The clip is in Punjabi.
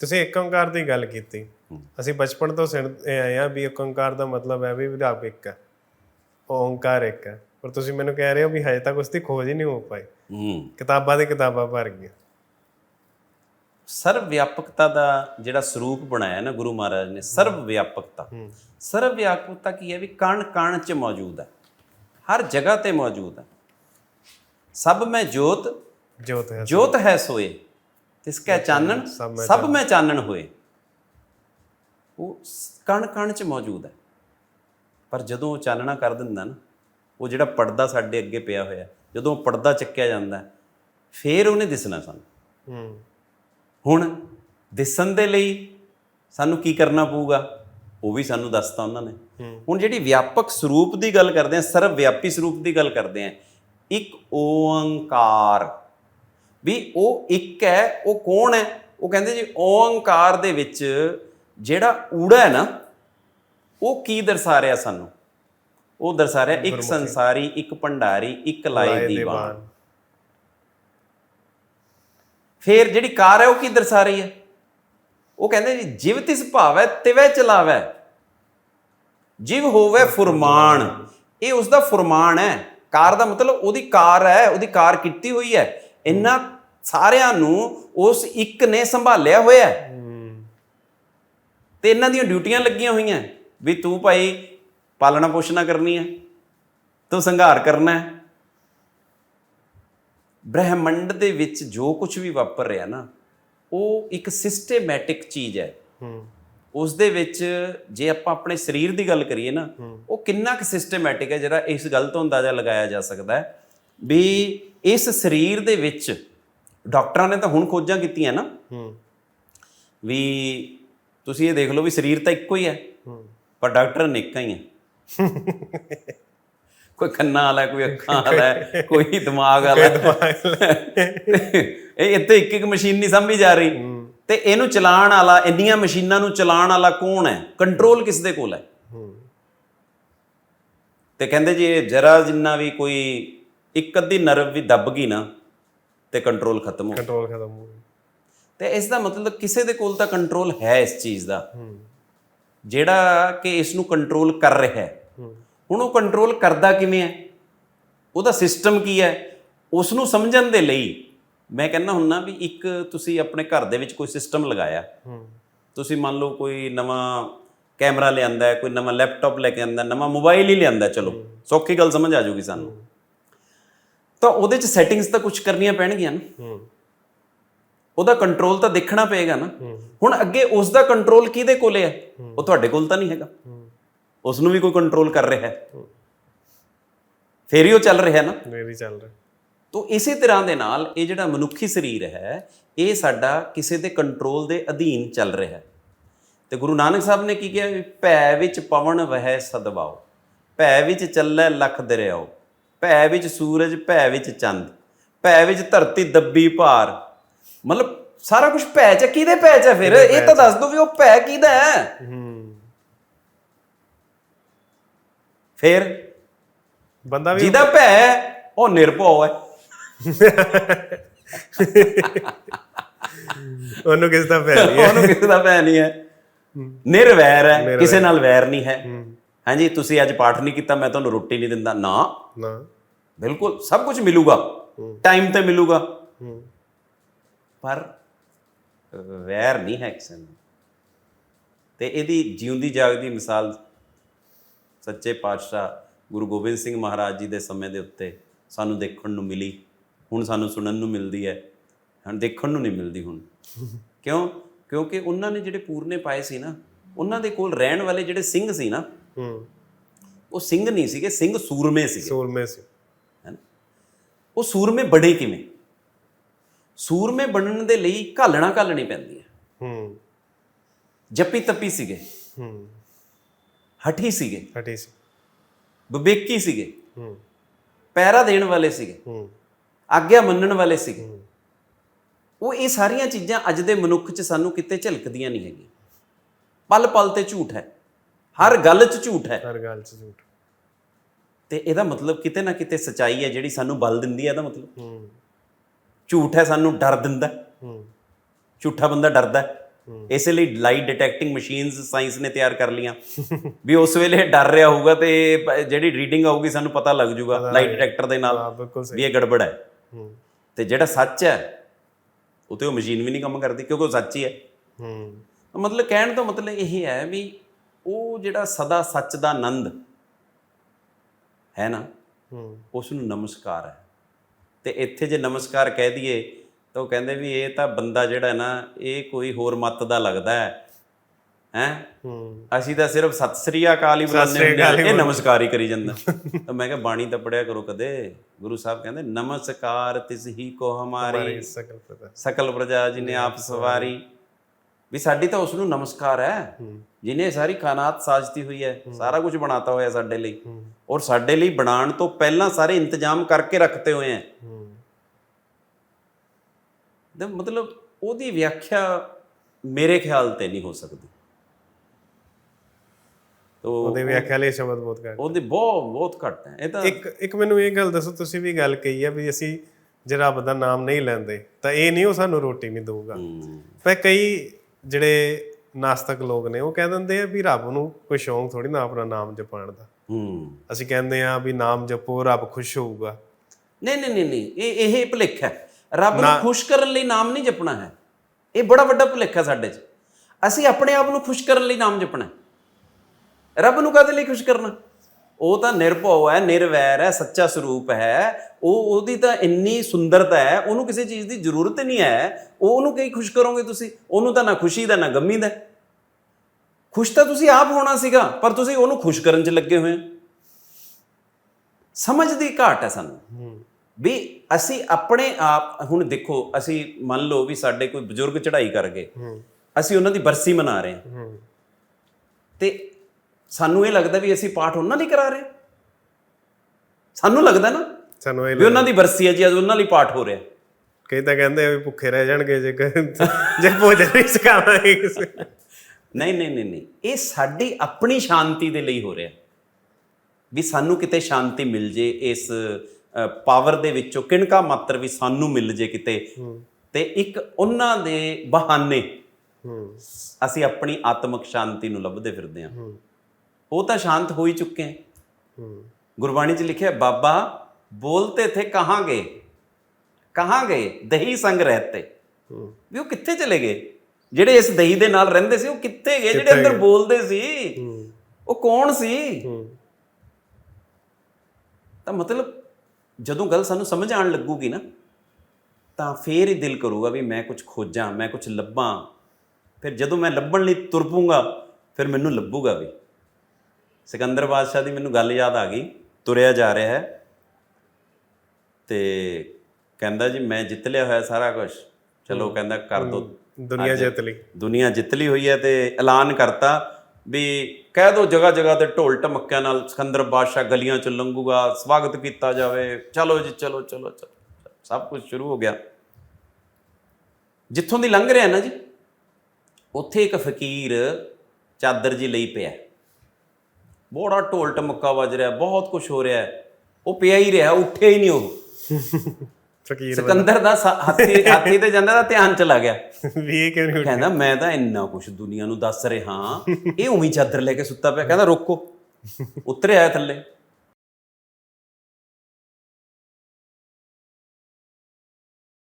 ਤੁਸੀਂ ਇੱਕ ਓੰਕਾਰ ਦੀ ਗੱਲ ਕੀਤੀ। ਅਸੀਂ ਬਚਪਨ ਤੋਂ ਸੁਣਦੇ ਆਏ ਆ ਵੀ ਇੱਕ ਓੰਕਾਰ ਦਾ ਮਤਲਬ ਹੈ ਵੀ ਰੱਬ ਇੱਕ ਹੈ ਓੰਕਾਰ ਇੱਕ ਹੈ। ਪਰ ਤੁਸੀਂ ਮੈਨੂੰ ਕਹਿ ਰਹੇ ਹੋ ਵੀ ਹਜੇ ਤੱਕ ਉਸ ਦੀ ਖੋਜ ਹੀ ਨਹੀਂ ਹੋ ਪਾਈ। ਹੂੰ। ਕਿਤਾਬਾਂ ਦੀ ਕਿਤਾਬਾਂ ਭਰ ਗਈਆਂ। ਸਰਵ ਵਿਆਪਕਤਾ ਦਾ ਜਿਹੜਾ ਸਰੂਪ ਬਣਾਇਆ ਨਾ ਗੁਰੂ ਮਹਾਰਾਜ ਨੇ ਸਰਵ ਵਿਆਪਕਤਾ ਸਰਵ ਵਿਆਪਕਤਾ ਕੀ ਹੈ ਵੀ ਕਣ ਕਣ ਚ ਮੌਜੂਦ ਹੈ। ਹਰ ਜਗ੍ਹਾ ਤੇ ਮੌਜੂਦ ਹੈ। ਸਭ ਮੈਂ ਜੋਤ ਜੋਤ ਹੈ ਜੋਤ ਹੈ ਸੋਏ। ਤਿਸ ਕੈ ਚਾਨਣ ਸਭ ਮੈਂ ਚਾਨਣ। ਹੋਏ। ਉਹ ਕਣ ਕਣ ਚ ਮੌਜੂਦ ਹੈ। ਪਰ ਜਦੋਂ ਉਹ ਚਾਨਣਾ ਕਰ ਦਿੰਦਾ ਨਾ ਉਹ ਜਿਹੜਾ ਪਰਦਾ ਸਾਡੇ ਅੱਗੇ ਪਿਆ ਹੋਇਆ ਜਦੋਂ ਉਹ ਪਰਦਾ ਚੱਕਿਆ ਜਾਂਦਾ ਫੇਰ ਉਹਨੇ ਦਿਸਣਾ ਸਾਨੂੰ। ਹੂੰ। ਹੁਣ ਦਿਸਣ ਦੇ ਲਈ ਸਾਨੂੰ ਕੀ ਕਰਨਾ ਪਊਗਾ? ਉਹ ਵੀ ਸਾਨੂੰ ਦੱਸਤਾ ਉਹਨਾਂ ਨੇ। ਹੁਣ ਜਿਹੜੀ ਵਿਆਪਕ ਸਰੂਪ ਦੀ ਗੱਲ ਕਰਦੇ ਆ ਸਰਵ ਵਿਆਪੀ ਸਰੂਪ ਦੀ ਗੱਲ ਕਰਦੇ ਆ ਇੱਕ ਓੰਕਾਰ। ਵੀ ਉਹ ਇੱਕ ਹੈ ਉਹ ਕੌਣ ਹੈ? ਉਹ ਕਹਿੰਦੇ ਜੀ ਓੰਕਾਰ ਦੇ ਵਿੱਚ ਜਿਹੜਾ ਊੜਾ ਹੈ ਨਾ ਉਹ ਕੀ ਦਰਸਾ ਰਿਹਾ ਸਾਨੂੰ? ਉਹ ਦਰਸਾ ਰਿਹਾ ਇੱਕ ਸੰਸਾਰੀ ਇੱਕ ਭੰਡਾਰੀ ਇੱਕ ਲਾਏ ਦੀਵਾਨ। ਫੇਰ ਜਿਹੜੀ ਕਾਰ ਹੈ ਉਹ ਕੀ ਦਰਸਾ ਰਹੀ ਹੈ? ਉਹ ਕਹਿੰਦੇ ਜੀ ਜਿਵ ਤਿਸ ਭਾਵੈ ਤਿਵੈ ਚਲਾਵੈ। ਜਿਵ ਹੋਵੇ ਫੁਰਮਾਨ। ਇਹ ਉਸ ਦਾ ਫੁਰਮਾਨ ਹੈ। ਕਾਰ ਦਾ ਮਤਲਬ ਉਹਦੀ ਕਾਰ ਹੈ ਉਹਦੀ ਕਾਰ ਕੀਤੀ ਹੋਈ ਹੈ। ਇੰਨਾ ਸਾਰਿਆਂ ਨੂੰ ਉਸ ਇੱਕ ਨੇ ਸੰਭਾਲਿਆ ਹੋਇਆ ਹੈ। ਤੇ ਇਹਨਾਂ ਦੀਆਂ ਡਿਊਟੀਆਂ ਲੱਗੀਆਂ ਹੋਈਆਂ ਵੀ ਤੂੰ ਭਾਈ ਪਾਲਣਾ ਪੋਸ਼ਣਾ ਕਰਨੀ ਹੈ ਤੂੰ ਸੰਘਾਰ ਕਰਨਾ ਹੈ। ਬ੍ਰਹਿਮੰਡ ਦੇ ਵਿੱਚ ਜੋ ਕੁਝ ਵੀ ਵਾਪਰ ਰਿਹਾ ਨਾ ਉਹ ਇੱਕ ਸਿਸਟੇਮੈਟਿਕ ਚੀਜ਼ ਹੈ। ਹੂੰ। ਉਸ ਦੇ ਵਿੱਚ ਜੇ ਆਪਾਂ ਆਪਣੇ ਸਰੀਰ ਦੀ ਗੱਲ ਕਰੀਏ ਨਾ ਉਹ ਕਿੰਨਾ ਕੁ ਸਿਸਟੇਮੈਟਿਕ ਹੈ ਜਿਹੜਾ ਇਸ ਗੱਲ ਤੋਂ ਅੰਦਾਜ਼ਾ ਲਗਾਇਆ ਜਾ ਸਕਦਾ ਹੈ ਵੀ ਇਸ ਸਰੀਰ ਦੇ ਵਿੱਚ ਡਾਕਟਰਾਂ ਨੇ ਤਾਂ ਹੁਣ ਖੋਜਾਂ ਕੀਤੀਆਂ ਨਾ। ਹੂੰ। ਵੀ ਤੁਸੀਂ ਇਹ ਦੇਖ ਲਓ ਵੀ ਸਰੀਰ ਤਾਂ ਇੱਕੋ ਹੀ ਹੈ। ਹੂੰ। ਪਰ ਡਾਕਟਰ ਨਿੱਕਾ ਹੀ ਹੈ ਕੋਈ ਕੰਨਾਂ ਵਾਲਾ ਕੋਈ ਅੱਖਾਂ ਵਾਲਾ ਕੋਈ ਦਿਮਾਗ ਵਾਲਾ। ਇਹ ਇੱਥੇ ਇੱਕ ਇੱਕ ਮਸ਼ੀਨ ਨਹੀਂ ਸਮਝੀ ਜਾ ਰਹੀ। ਤੇ ਇਹਨੂੰ ਚਲਾਉਣ ਵਾਲਾ ਇੰਨੀਆਂ ਮਸ਼ੀਨਾਂ ਨੂੰ ਚਲਾਉਣ ਵਾਲਾ ਕੌਣ ਹੈ? ਕੰਟਰੋਲ ਕਿਸ ਦੇ ਕੋਲ ਹੈ? ਹੂੰ। ਤੇ ਕਹਿੰਦੇ ਜੀ ਇਹ ਜਰਾ ਜਿੰਨਾ ਵੀ ਕੋਈ ਇੱਕ ਅੱਧੀ ਨਰਵ ਵੀ ਦੱਬ ਗਈ ਨਾ ਤੇ ਕੰਟਰੋਲ ਖਤਮ ਹੋ ਗਿਆ। ਕੰਟਰੋਲ ਖਤਮ ਹੋ ਗਿਆ ਤੇ ਇਸ ਦਾ ਮਤਲਬ ਕਿਸੇ ਦੇ ਕੋਲ ਤਾਂ ਕੰਟਰੋਲ ਹੈ ਇਸ ਚੀਜ਼ ਦਾ। ਹੂੰ। ਜਿਹੜਾ ਕਿ ਇਸ ਨੂੰ ਕੰਟਰੋਲ ਕਰ ਰਿਹਾ ਹੈ। ਹੂੰ। ਹੁਣ ਉਹ ਕੰਟਰੋਲ ਕਰਦਾ ਕਿਵੇਂ ਹੈ? ਉਹਦਾ ਸਿਸਟਮ ਕੀ ਹੈ? ਉਸ ਨੂੰ ਸਮਝਣ ਦੇ ਲਈ ਮੈਂ ਕਹਿੰਦਾ ਹੁੰਨਾ ਵੀ ਇੱਕ ਤੁਸੀਂ ਆਪਣੇ ਘਰ ਦੇ ਵਿੱਚ ਕੋਈ ਸਿਸਟਮ ਲਗਾਇਆ। ਹੂੰ। ਤੁਸੀਂ ਮੰਨ ਲਓ ਕੋਈ ਨਵਾਂ ਕੈਮਰਾ ਲਿਆਂਦਾ ਕੋਈ ਨਵਾਂ ਲੈਪਟਾਪ ਲੈ ਕੇ ਆਂਦਾ ਨਵਾਂ ਮੋਬਾਈਲ ਹੀ ਲਿਆਂਦਾ ਚਲੋ। ਸੌਖੀ ਗੱਲ ਸਮਝ ਆ ਜਾਊਗੀ ਸਾਨੂੰ। ਤਾਂ ਉਹਦੇ ਚ ਸੈਟਿੰਗਸ ਤਾਂ ਕੁਝ ਕਰਨੀਆਂ ਪੈਣਗੀਆਂ ਨਾ। ਹੂੰ। ਉਹਦਾ ਕੰਟਰੋਲ ਤਾਂ ਦੇਖਣਾ ਪਏਗਾ ਨਾ। ਹੂੰ। ਹੁਣ ਅੱਗੇ ਉਸ ਦਾ ਕੰਟਰੋਲ ਕਿਹਦੇ ਕੋਲੇ ਹੈ। ਉਹ ਤੁਹਾਡੇ ਕੋਲ ਤਾਂ ਨਹੀਂ ਹੈਗਾ। ਹੂੰ। ਉਸ ਨੂੰ ਵੀ ਕੋਈ ਕੰਟਰੋਲ ਕਰ ਰਿਹਾ ਹੈ। ਫੇਰ ਹੀ ਉਹ ਚੱਲ ਰਿਹਾ ਨਾ। ਮੇਰੀ ਚੱਲ ਰਿਹਾ। ਤੋ ਇਸੇ ਤਰ੍ਹਾਂ ਦੇ ਨਾਲ ਇਹ ਜਿਹੜਾ ਮਨੁੱਖੀ ਸਰੀਰ ਹੈ ਇਹ ਸਾਡਾ ਕਿਸੇ ਦੇ ਕੰਟਰੋਲ ਦੇ ਅਧੀਨ ਚੱਲ ਰਿਹਾ ਹੈ। ਤੇ ਗੁਰੂ ਨਾਨਕ ਸਾਹਿਬ ਨੇ ਕੀ ਕਿਹਾ ਭੈ ਵਿੱਚ ਪਵਨ ਵਹਿ ਸਦਵਾਓ ਭੈ ਵਿੱਚ ਚੱਲੈ ਲਖ ਦਰਿਆਓ। ਭੈ ਵਿੱਚ ਸੂਰਜ ਭੈ ਵਿੱਚ ਚੰਦ ਭੈ ਵਿੱਚ ਧਰਤੀ ਦੱਬੀ ਭਾਰ ਮਤਲਬ ਸਾਰਾ ਕੁਝ ਭੈ ਚ ਹੈ। ਕਿਹਦੇ ਭੈ ਚ ਹੈ ਫਿਰ? ਇਹ ਤਾਂ ਦੱਸ ਦੋ ਵੀ ਉਹ ਭੈ ਕਿਹਦਾ ਹੈ? ਹੂੰ। ਫਿਰ ਬੰਦਾ ਵੀ ਜਿਹਦਾ ਭੈ ਹੈ, ਉਹ ਨਿਰਭਉ ਹੈ। ਉਹਨੂੰ ਕਿਸ ਦਾ ਫੈਲ ਉਹਨੂੰ ਕਿਸੇ ਦਾ ਭੈ ਨਹੀਂ ਹੈ। ਨਿਰਵੈਰ ਹੈ ਕਿਸੇ ਨਾਲ ਵੈਰ ਨਹੀਂ ਹੈ। ਹਾਂਜੀ ਤੁਸੀਂ ਅੱਜ ਪਾਠ ਨਹੀਂ ਕੀਤਾ ਮੈਂ ਤੁਹਾਨੂੰ ਰੋਟੀ ਨਹੀਂ ਦਿੰਦਾ। ਨਾ। ਨਾ। ਬਿਲਕੁਲ ਸਭ ਕੁਝ ਮਿਲੂਗਾ। ਟਾਈਮ ਤੇ ਮਿਲੂਗਾ। ਪਰ ਵੈਰ ਨਹੀਂ ਹੈ ਕਿਸੇ ਨਾਲ ਤੇ ਇਹਦੀ ਜਿਉਂਦੀ ਜਾਗਦੀ ਮਿਸਾਲ ਸੱਚੇ ਪਾਤਸ਼ਾਹ ਗੁਰੂ ਗੋਬਿੰਦ ਸਿੰਘ ਮਹਾਰਾਜ ਜੀ ਦੇ ਸਮੇਂ ਦੇ ਉੱਤੇ ਸਾਨੂੰ ਦੇਖਣ ਨੂੰ ਮਿਲੀ। ਹੁਣ ਸਾਨੂੰ ਸੁਣਨ ਨੂੰ ਮਿਲਦੀ ਹੈ। ਹੁਣ ਦੇਖਣ ਨੂੰ ਨਹੀਂ ਮਿਲਦੀ ਹੁਣ। ਕਿਉਂ? ਕਿਉਂਕਿ ਉਹਨਾਂ ਨੇ ਜਿਹੜੇ ਪੂਰਨੇ ਪਾਏ ਸੀ ਨਾ ਉਹਨਾਂ ਦੇ ਕੋਲ ਰਹਿਣ ਵਾਲੇ ਜਿਹੜੇ ਸਿੰਘ ਸੀ ਨਾ ਉਹ ਸਿੰਘ ਨਹੀਂ ਸੀਗੇ ਸਿੰਘ ਸੂਰਮੇ ਸੀਗੇ। ਸੋਲ ਮੇ ਸੀ ਹੈਨਾ ਉਹ ਸੂਰਮੇ ਬੜੇ ਕਿਵੇਂ? ਸੂਰਮੇ ਬਣਨ ਦੇ ਲਈ ਘਾਲਣਾ ਘਾਲਣੀ ਪੈਂਦੀ ਹੈ। ਹੂੰ। ਜੱਪੀ ਤੱਪੀ ਸੀਗੇ। ਹੂੰ। ਹਠੀ ਸੀਗੇ। ਹਟੀ ਸੀ। ਵਿਵੇਕੀ ਸੀਗੇ। ਹੂੰ। ਪੈਰਾ ਦੇਣ ਵਾਲੇ ਸੀਗੇ। ਹੂੰ। ਆਗਿਆ ਮੰਨਣ ਵਾਲੇ ਸੀਗੇ। ਉਹ ਇਹ ਸਾਰੀਆਂ ਚੀਜ਼ਾਂ ਅੱਜ ਦੇ ਮਨੁੱਖ 'ਚ ਸਾਨੂੰ ਕਿਤੇ ਝਲਕਦੀਆਂ ਨਹੀਂ ਹੈਗੀਆਂ। ਪਲ ਪਲ ਤੇ ਝੂਠ ਹੈ। ਹਰ ਗੱਲ 'ਚ ਝੂਠ ਹੈ। ਹਰ ਗੱਲ ਚ ਝੂਠ। ਤੇ ਇਹਦਾ ਮਤਲਬ ਕਿਤੇ ਨਾ ਕਿਤੇ ਸਚਾਈ ਹੈ ਜਿਹੜੀ ਸਾਨੂੰ ਬਲ ਦਿੰਦੀ ਹੈ ਇਹਦਾ ਮਤਲਬ। ਹੂੰ। ਝੂਠ ਹੈ ਸਾਨੂੰ ਡਰ ਦਿੰਦਾ ਹੈ। ਹੂੰ। ਝੂਠਾ ਬੰਦਾ ਡਰਦਾ ਹੈ। ਇਸੇ ਲਈ ਲਾਈਟ ਡਿਟੈਕਟਿੰਗ ਮਸ਼ੀਨਸ ਸਾਇੰਸ ਨੇ ਤਿਆਰ ਕਰ ਲੀਆਂ ਵੀ ਉਸ ਵੇਲੇ ਡਰ ਰਿਹਾ ਹੋਊਗਾ ਤੇ ਪ- ਜਿਹੜੀ ਰੀਡਿੰਗ ਆਊਗੀ ਸਾਨੂੰ ਪਤਾ ਲੱਗ ਜਾਊਗਾ ਲਾਈਟ ਡਿਟੈਕਟਰ ਦੇ ਨਾਲ ਹਾਂ ਬਿਲਕੁਲ ਸਹੀ। ਵੀ ਇਹ ਗੜਬੜ ਹੈ। ਹੂੰ। ਤੇ ਜਿਹੜਾ ਸੱਚ ਹੈ ਉਹ ਤੇ ਉਹ ਮਸ਼ੀਨ ਵੀ ਨਹੀਂ ਕੰਮ ਕਰਦੀ ਕਿਉਂਕਿ ਉਹ ਸੱਚ ਹੀ ਹੈ। ਹੂੰ। ਮਤਲਬ ਕਹਿਣ ਦਾ ਮਤਲਬ ਇਹ ਹੈ ਵੀ ਉਹ ਜਿਹੜਾ ਸਦਾ ਸੱਚ ਦਾ ਆਨੰਦ ਹੈ ਨਾ ਉਸ ਨੂੰ ਨਮਸਕਾਰ ਹੈ। ਤੇ ਇੱਥੇ ਜੇ ਨਮਸਕਾਰ ਕਹਿ ਦਈਏ ਤਾਂ ਉਹ ਕਹਿੰਦੇ ਵੀ ਇਹ ਤਾਂ ਬੰਦਾ ਜਿਹੜਾ ਨਾ ਇਹ ਕੋਈ ਹੋਰ ਮੱਤ ਦਾ ਲੱਗਦਾ ਹੈ। ਹੈ? ਅਸੀਂ ਤਾਂ ਸਿਰਫ ਸਤਿ ਸ੍ਰੀ ਅਕਾਲ ਹੀ ਬੁਲਾਉਂਦੇ ਹਾਂ ਇਹ ਨਮਸਕਾਰ ਹੀ ਕਰੀ ਜਾਂਦਾ। ਤਾਂ ਮੈਂ ਕਿਹਾ ਬਾਣੀ ਤਾਂ ਪੜਿਆ ਕਰੋ ਕਦੇ। ਗੁਰੂ ਸਾਹਿਬ ਕਹਿੰਦੇ ਨਮਸਕਾਰ ਤਿਸ ਹੀ ਕੋ ਹਮਾਰੀ। ਸਕਲ ਪ੍ਰਜਾ। ਜੀ ਨੇ ਆਪ ਸਵਾਰੀ। ਵੀ ਸਾਡੀ ਤਾਂ ਉਸ ਨੂੰ ਨਮਸਕਾਰ ਹੈ। ਜਿਨੇ ਸਾਰੀ ਕਾਇਨਾਤ ਸਾਜਤੀ ਹੋਈ ਹੈ। ਸਾਰਾ ਕੁਝ ਬਣਾਤਾ ਹੋਇਆ ਸਾਡੇ ਲਈ। ਔਰ ਸਾਡੇ ਲਈ ਬਣਾਉਣ ਤੋਂ ਪਹਿਲਾਂ ਸਾਰੇ ਇੰਤਜ਼ਾਮ ਕਰਕੇ ਰੱਖਤੇ ਹੋਏ ਹੈ। ਤੇ ਮਤਲਬ ਉਹਦੀ ਵਿਆਖਿਆ ਮੇਰੇ ਖਿਆਲ ਤੇ ਨਹੀਂ ਹੋ ਸਕਦੀ। ਤੋ ਉਹਦੇ ਵਿਆਖਿਆ ਲਈ ਸ਼ਬਦ ਬਹੁਤ ਘੱਟ। ਉਹਦੇ ਬਹੁਤ ਬਹੁਤ ਘੱਟ ਹੈ। ਇਹ ਤਾਂ ਇੱਕ ਇੱਕ ਮੈਨੂੰ ਇਹ ਗੱਲ ਦੱਸੋ ਤੁਸੀਂ ਵੀ ਗੱਲ ਕਹੀ ਹੈ ਵੀ ਅਸੀਂ ਜੇ ਰੱਬ ਦਾ ਨਾਮ ਨਹੀਂ ਲੈਂਦੇ ਤਾਂ ਇਹ ਨਹੀਂ ਉਹ ਸਾਨੂੰ ਰੋਟੀ ਨਹੀਂ ਦਊਗਾ। ਪਰ ਕਈ ਜਿਹੜੇ ਨਾਸਤਕ ਲੋਕ ਨੇ ਉਹ ਕਹਿ ਦਿੰਦੇ ਆ ਵੀ ਰੱਬ ਨੂੰ ਕੋਈ ਸ਼ੌਂਕ ਥੋੜੀ ਨਾ ਆਪਣਾ ਨਾਮ ਜਪਾਉਣ ਦਾ। ਹਮ ਅਸੀਂ ਕਹਿੰਦੇ ਆ ਵੀ ਨਾਮ ਜਪੋ ਰੱਬ ਖੁਸ਼ ਹੋਊਗਾ। ਨਹੀਂ ਨਹੀਂ ਨਹੀਂ ਨਹੀਂ ਇਹ ਇਹ ਭੁਲੇਖਾ ਹੈ। ਰੱਬ ਨੂੰ ਖੁਸ਼ ਕਰਨ ਲਈ ਨਾਮ ਨਹੀਂ ਜਪਣਾ ਹੈ। ਇਹ ਬੜਾ ਵੱਡਾ ਭੁਲੇਖਾ ਸਾਡੇ 'ਚ। ਅਸੀਂ ਆਪਣੇ ਆਪ ਨੂੰ ਖੁਸ਼ ਕਰਨ ਲਈ ਨਾਮ ਜਪਣਾ ਹੈ। ਰੱਬ ਨੂੰ ਕਾਹਦੇ ਲਈ ਖੁਸ਼ ਕਰਨਾ? ਉਹ ਤਾਂ ਨਿਰਭਉ ਹੈ ਨਿਰਵੈਰ ਹੈ ਸੱਚਾ ਸਰੂਪ ਹੈ। ਉਹ ਉਹਦੀ ਤਾਂ ਇੰਨੀ ਸੁੰਦਰਤਾ ਹੈ ਉਹਨੂੰ ਕਿਸੇ ਚੀਜ਼ ਦੀ ਜ਼ਰੂਰਤ ਨਹੀਂ ਹੈ। ਉਹ ਉਹਨੂੰ ਕਈ ਖੁਸ਼ ਕਰੋਗੇ ਤੁਸੀਂ। ਉਹਨੂੰ ਤਾਂ ਨਾ ਖੁਸ਼ੀ ਦਾ ਨਾ ਗਮੀ ਦਾ। ਖੁਸ਼ ਤਾਂ ਤੁਸੀਂ ਆਪ ਹੋਣਾ ਸੀਗਾ ਪਰ ਤੁਸੀਂ ਉਹਨੂੰ ਖੁਸ਼ ਕਰਨ 'ਚ ਲੱਗੇ ਹੋਏ ਸਮਝ ਦੀ ਘਾਟ ਹੈ ਸਾਨੂੰ। ਵੀ ਅਸੀਂ ਆਪਣੇ ਆਪ ਹੁਣ ਦੇਖੋ ਅਸੀਂ ਮੰਨ ਲਓ ਵੀ ਸਾਡੇ ਕੋਈ ਬਜ਼ੁਰਗ ਚੜ੍ਹਾਈ ਕਰ ਗਏ। ਅਸੀਂ ਉਹਨਾਂ ਦੀ ਬਰਸੀ ਮਨਾ ਰਹੇ ਹੂੰ। ਤੇ ਸਾਨੂੰ ਇਹ ਲੱਗਦਾ ਵੀ ਅਸੀਂ ਪਾਠ ਉਹਨਾਂ ਲਈ ਕਰਾ ਰਹੇ। ਸਾਨੂੰ ਲੱਗਦਾ ਨਾ ਸਾਨੂੰ ਇਹ ਵੀ ਉਹਨਾਂ ਦੀ ਬਰਸੀ ਹੈ ਜੀ ਅੱਜ ਉਹਨਾਂ ਲਈ ਪਾਠ ਹੋ ਰਿਹਾ ਕਈ ਤਾਂ ਕਹਿੰਦੇ ਆ ਵੀ ਭੁੱਖੇ ਰਹਿ ਜਾਣਗੇ ਜੇ ਜੇ ਭੋਜਨ ਨਹੀਂ ਸਕਾਵਾਂਗੇ ਕਿਸੇ। ਨਹੀਂ ਨਹੀਂ ਨਹੀਂ ਨਹੀਂ। ਇਹ ਸਾਡੀ ਆਪਣੀ ਸ਼ਾਂਤੀ ਦੇ ਲਈ ਹੋ ਰਿਹਾ। ਵੀ ਸਾਨੂੰ ਕਿਤੇ ਸ਼ਾਂਤੀ ਮਿਲ ਜੇ ਇਸ ਪਾਵਰ ਦੇ ਵਿੱਚੋਂ ਕਿਣਕਾ ਮਾਤਰ ਵੀ ਸਾਨੂੰ ਮਿਲ ਜੇ ਕਿਤੇ। ਤੇ ਇੱਕ ਉਹਨਾਂ ਦੇ ਬਹਾਨੇ ਅਸੀਂ ਆਪਣੀ ਆਤਮਿਕ ਸ਼ਾਂਤੀ ਨੂੰ ਲੱਭਦੇ ਫਿਰਦੇ ਹੂੰ। ਉਹ ਤਾਂ ਸ਼ਾਂਤ ਹੋ ਹੀ ਚੁੱਕੇ ਹੈ। ਹੂੰ। ਗੁਰਬਾਣੀ 'ਚ ਲਿਖਿਆ ਬਾਬਾ ਬੋਲਤੇ ਥੇ ਕਹਾਂ ਗਏ ਕਹਾਂ ਗਏ ਦਹੀ ਸੰਗ ਰਹਤੇ। ਵੀ ਉਹ ਕਿੱਥੇ ਚਲੇ ਗਏ? ਜਿਹੜੇ ਇਸ ਦਹੀ ਦੇ ਨਾਲ ਰਹਿੰਦੇ ਸੀ ਉਹ ਕਿੱਥੇ ਗਏ? ਜਿਹੜੇ ਅੰਦਰ ਬੋਲਦੇ ਸੀ ਉਹ ਕੌਣ ਸੀ? ਤਾਂ ਮਤਲਬ ਜਦੋਂ ਗੱਲ ਸਾਨੂੰ ਸਮਝ ਆਣ ਲੱਗੂਗੀ ਨਾ ਤਾਂ ਫੇਰ ਹੀ ਦਿਲ ਕਰੂਗਾ ਵੀ ਮੈਂ ਕੁਝ ਖੋਜਾਂ ਮੈਂ ਕੁਝ ਲੱਭਾਂ। ਫਿਰ ਜਦੋਂ ਮੈਂ ਲੱਭਣ ਲਈ ਤੁਰ ਪੂੰਗਾ ਫਿਰ ਮੈਨੂੰ ਲੱਭੂਗਾ ਵੀ। ਸਿਕੰਦਰ ਬਾਦਸ਼ਾਹ ਦੀ ਮੈਨੂੰ ਗੱਲ ਯਾਦ ਆ ਗਈ ਤੁਰਿਆ ਜਾ ਰਿਹਾ ਹੈ। ਤੇ ਕਹਿੰਦਾ ਜੀ ਮੈਂ ਜਿੱਤ ਲਿਆ ਹੋਇਆ ਸਾਰਾ ਕੁਝ ਚਲੋ ਕਹਿੰਦਾ ਕਰ ਦੋ। ਦੁਨੀਆ ਜਿੱਤ ਲਈ। ਦੁਨੀਆ ਜਿੱਤ ਲਈ ਹੋਈ ਹੈ ਤੇ ਐਲਾਨ ਕਰਤਾ ਵੀ ਕਹਿ ਦੋ ਜਗ੍ਹਾ ਜਗ੍ਹਾ ਤੇ ਢੋਲ ਟਮਕਿਆਂ ਨਾਲ ਸਿਕੰਦਰ ਬਾਦਸ਼ਾਹ ਗਲੀਆਂ ਚ ਲੰਘੂਗਾ ਸਵਾਗਤ ਕੀਤਾ ਜਾਵੇ। ਚਲੋ ਜੀ ਚਲੋ ਚਲੋ ਚਲੋ। ਸਭ ਕੁਝ ਸ਼ੁਰੂ ਹੋ ਗਿਆ। ਜਿੱਥੋਂ ਦੀ ਲੰਘ ਰਿਹਾ ਨਾ ਜੀ ਉੱਥੇ ਇੱਕ ਫਕੀਰ ਚਾਦਰ ਜੀ ਲਈ ਪਿਆ। ਬੜਾ ਢੋਲ ਟਮਕਾ ਵੱਜ ਰਿਹਾ ਬਹੁਤ ਕੁਝ ਹੋ ਰਿਹਾ। ਉਹ ਪਿਆ ਹੀ ਰਿਹਾ ਉੱਠਿਆ ਹੀ ਨਹੀਂ ਉਹ। ਫਕੀਰ ਸਿਕੰਦਰ ਦਾ ਹਾਥੀ ਹਾਥੀ ਤੇ ਜਾਂਦਾ ਦਾ ਧਿਆਨ ਚਲਾ ਗਿਆ। ਵੀ ਇਹ ਕਿਉਂ ਨਹੀਂ ਕਹਿੰਦਾ ਮੈਂ ਤਾਂ ਇੰਨਾ ਕੁਝ ਦੁਨੀਆ ਨੂੰ ਦੱਸ ਰਿਹਾ ਇਹ ਉਵੇਂ ਚਾਦਰ ਲੈ ਕੇ ਸੁੱਤਾ ਪਿਆ। ਕਹਿੰਦਾ ਰੋਕੋ। ਉਤਰਿਆ ਥੱਲੇ।